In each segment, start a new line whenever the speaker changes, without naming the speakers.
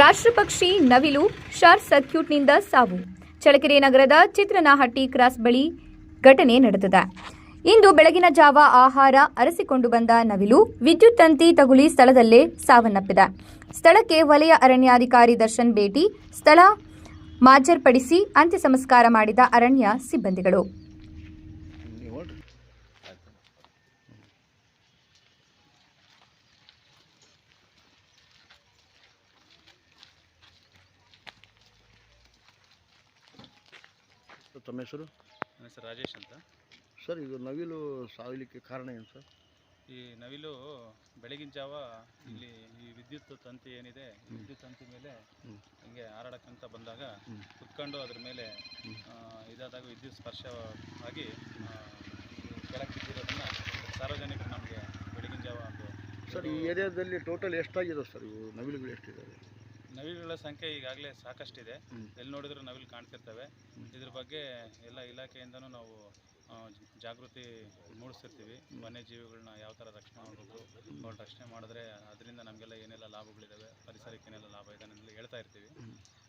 ರಾಷ್ಟ್ರಪಕ್ಷಿ ನವಿಲು ಶಾರ್ಟ್ ಸರ್ಕ್ಯೂಟ್ನಿಂದ ಸಾವು. ಚಳ್ಳಕೆರೆ ನಗರದ ಚಿತ್ರನಹಟ್ಟಿ ಕ್ರಾಸ್ ಬಳಿ ಘಟನೆ ನಡೆದಿದೆ. ಇಂದು ಬೆಳಗಿನ ಜಾವ ಆಹಾರ ಅರಸಿಕೊಂಡು ಬಂದ ನವಿಲು ವಿದ್ಯುತ್ ತಂತಿ ತಗುಲಿ ಸ್ಥಳದಲ್ಲೇ ಸಾವನ್ನಪ್ಪಿದೆ. ಸ್ಥಳಕ್ಕೆ ವಲಯ ಅರಣ್ಯಾಧಿಕಾರಿ ದರ್ಶನ್ ಭೇಟಿ, ಸ್ಥಳ ಮಾಜರ್ಪಡಿಸಿ ಅಂತ್ಯ ಸಂಸ್ಕಾರ ಮಾಡಿದ ಅರಣ್ಯ ಸಿಬ್ಬಂದಿಗಳು
ನೀವು ಹೊರಡ್ರಿ ಸರ್, ತಮ್ಮ ಹೆಸರು?
ನನ್ನ ಹೆಸರು ರಾಜೇಶ್ ಅಂತ.
ಸರ್ ಇದು ನವಿಲು ಸಾಯಲಿಕ್ಕೆ ಕಾರಣ ಏನು ಸರ್?
ಈ ನವಿಲು ಬೆಳಗಿನ ಜಾವ ಇಲ್ಲಿ ಈ ವಿದ್ಯುತ್ ತಂತಿ ಏನಿದೆ ವಿದ್ಯುತ್ ತಂತಿ ಮೇಲೆ. ಹಿಂಗೆ ಹಾರಾಡಕ್ಕಂತ ಬಂದಾಗ. ಕುತ್ಕೊಂಡು ಅದ್ರ ಮೇಲೆ ಇದಾದಾಗ ವಿದ್ಯುತ್ ಸ್ಪರ್ಶವಾಗಿ ಕೆಳಕ್ಕೆ ಕೆಳಗೆ ಬಿದ್ದಿರೋದನ್ನ ಸಾರ್ವಜನಿಕರು ನಮಗೆ ಬೆಳಗಿನ ಜಾವ ಅಂತ
ಸರ್ ಈ ಏರಿಯಾದಲ್ಲಿ ಟೋಟಲ್ ಎಷ್ಟಾಗಿದೆ ಸರ್ ಇವು ನವಿಲುಗಳು ಎಷ್ಟಿದ್ದಾವೆ
ನವಿಲುಗಳ ಸಂಖ್ಯೆ ಈಗಾಗಲೇ ಸಾಕಷ್ಟಿದೆ. ಎಲ್ಲಿ ನೋಡಿದ್ರು ನವಿಲು ಕಾಣ್ತಿರ್ತವೆ. ಇದ್ರ ಬಗ್ಗೆ ಎಲ್ಲ ಇಲಾಖೆಯಿಂದನೂ ನಾವು ಆ, ಜ- ಜಾಗೃತಿ ಮೂಡಿಸ್ತಿರ್ತೀವಿ. ವನ್ಯಜೀವಿಗಳನ್ನ ಯಾವ ಥರ ರಕ್ಷಣೆ ಮಾಡಬೇಕು ಅವ್ರ ರಕ್ಷಣೆ ಮಾಡಿದ್ರೆ ಅದರಿಂದ ನಮಗೆಲ್ಲ ಏನೆಲ್ಲ ಲಾಭಗಳಿದ್ದಾವೆ ಪರಿಸರಕ್ಕೆ ಏನೆಲ್ಲ ಲಾಭ ಇದೆ ಅನ್ನೋದೆಲ್ಲ ಹೇಳ್ತಾ ಇರ್ತೀವಿ.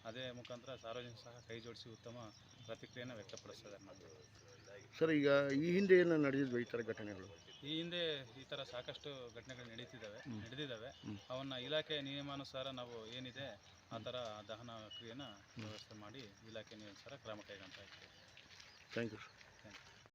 ಅದೇ ಮುಖಾಂತರ ಸಾರ್ವಜನಿಕ ಸಹ ಕೈ ಜೋಡಿಸಿ ಉತ್ತಮ ಪ್ರತಿಕ್ರಿಯೆಯನ್ನು ವ್ಯಕ್ತಪಡಿಸ್ತಾರೆ
ಸರ್ ಈಗ ಈ ಹಿಂದೆ ಏನು ನಡೆದಿದ್ವು ಈ ಥರ ಘಟನೆಗಳು?
ಈ ಹಿಂದೆ ಈ ಥರ ಸಾಕಷ್ಟು ಘಟನೆಗಳು ನಡೀತಿದ್ದಾವೆ. ಅವನ್ನ ಇಲಾಖೆ ನಿಯಮಾನುಸಾರ ನಾವು ಏನಿದೆ ಆ ಥರ ದಹನ ಕ್ರಿಯೆನ ವ್ಯವಸ್ಥೆ ಮಾಡಿ ಇಲಾಖೆ ನಿಯಮಾನುಸಾರ ಕ್ರಮ ಕೈಗೊಳ್ತಾ ಇದ್ದೇವೆ
ಥ್ಯಾಂಕ್ ಯು ಸರ್